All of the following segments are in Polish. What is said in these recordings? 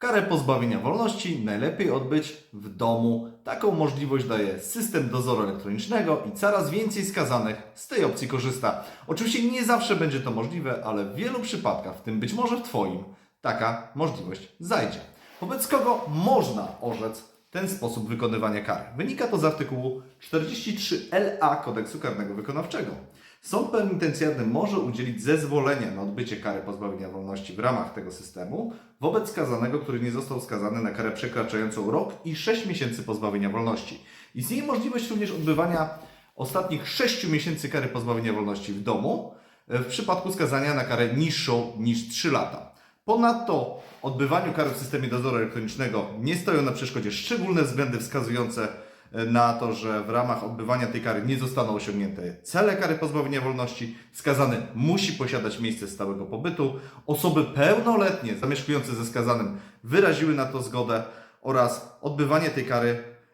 Karę pozbawienia wolności najlepiej odbyć w domu. Taką możliwość daje system dozoru elektronicznego i coraz więcej skazanych z tej opcji korzysta. Oczywiście nie zawsze będzie to możliwe, ale w wielu przypadkach, w tym być może w Twoim, taka możliwość zajdzie. Wobec kogo można orzec ten sposób wykonywania kary? Wynika to z artykułu 43LA Kodeksu Karnego Wykonawczego. Sąd penitencjarny może udzielić zezwolenia na odbycie kary pozbawienia wolności w ramach tego systemu wobec skazanego, który nie został skazany na karę przekraczającą rok i 6 miesięcy pozbawienia wolności. Istnieje możliwość również odbywania ostatnich 6 miesięcy kary pozbawienia wolności w domu e, w przypadku skazania na karę niższą niż 3 lata. Ponadto odbywaniu kary w systemie dozoru elektronicznego nie stoją na przeszkodzie szczególne względy wskazujące na to, że w ramach odbywania tej kary nie zostaną osiągnięte cele kary pozbawienia wolności. Skazany musi posiadać miejsce stałego pobytu. Osoby pełnoletnie zamieszkujące ze skazanym wyraziły na to zgodę oraz odbywanie tej kary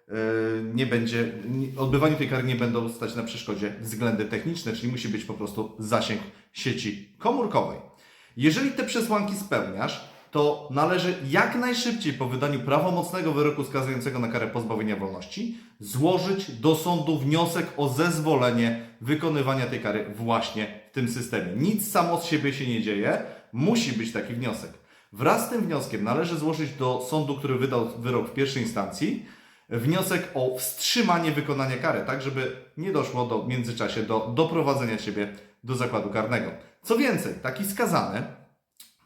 e, nie będzie, odbywaniu tej kary nie będą stać na przeszkodzie względy techniczne, czyli musi być po prostu zasięg sieci komórkowej. Jeżeli te przesłanki spełniasz, to należy jak najszybciej po wydaniu prawomocnego wyroku skazującego na karę pozbawienia wolności złożyć do sądu wniosek o zezwolenie wykonywania tej kary właśnie w tym systemie. Nic samo z siebie się nie dzieje, musi być taki wniosek. Wraz z tym wnioskiem należy złożyć do sądu, który wydał wyrok w pierwszej instancji, wniosek o wstrzymanie wykonania kary, tak żeby nie doszło do, w międzyczasie do doprowadzenia Ciebie do zakładu karnego. Co więcej, taki skazany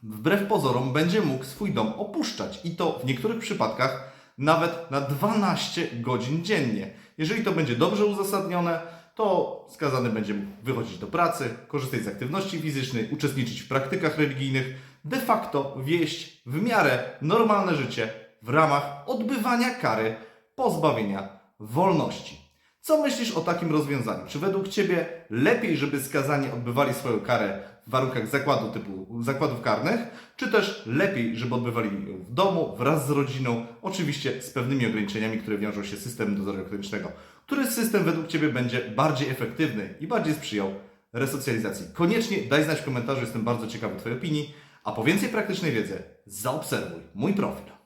wbrew pozorom będzie mógł swój dom opuszczać i to w niektórych przypadkach nawet na 12 godzin dziennie. Jeżeli to będzie dobrze uzasadnione, to skazany będzie mógł wychodzić do pracy, korzystać z aktywności fizycznej, uczestniczyć w praktykach religijnych, de facto wieść w miarę normalne życie w ramach odbywania kary pozbawienia wolności. Co myślisz o takim rozwiązaniu? Czy według Ciebie lepiej, żeby skazani odbywali swoją karę w warunkach zakładu typu zakładów karnych, czy też lepiej, żeby odbywali ją w domu wraz z rodziną, oczywiście z pewnymi ograniczeniami, które wiążą się z systemem dozoru elektronicznego? Który system według Ciebie będzie bardziej efektywny i bardziej sprzyjał resocjalizacji? Koniecznie daj znać w komentarzu, jestem bardzo ciekawy Twojej opinii, a po więcej praktycznej wiedzy zaobserwuj mój profil.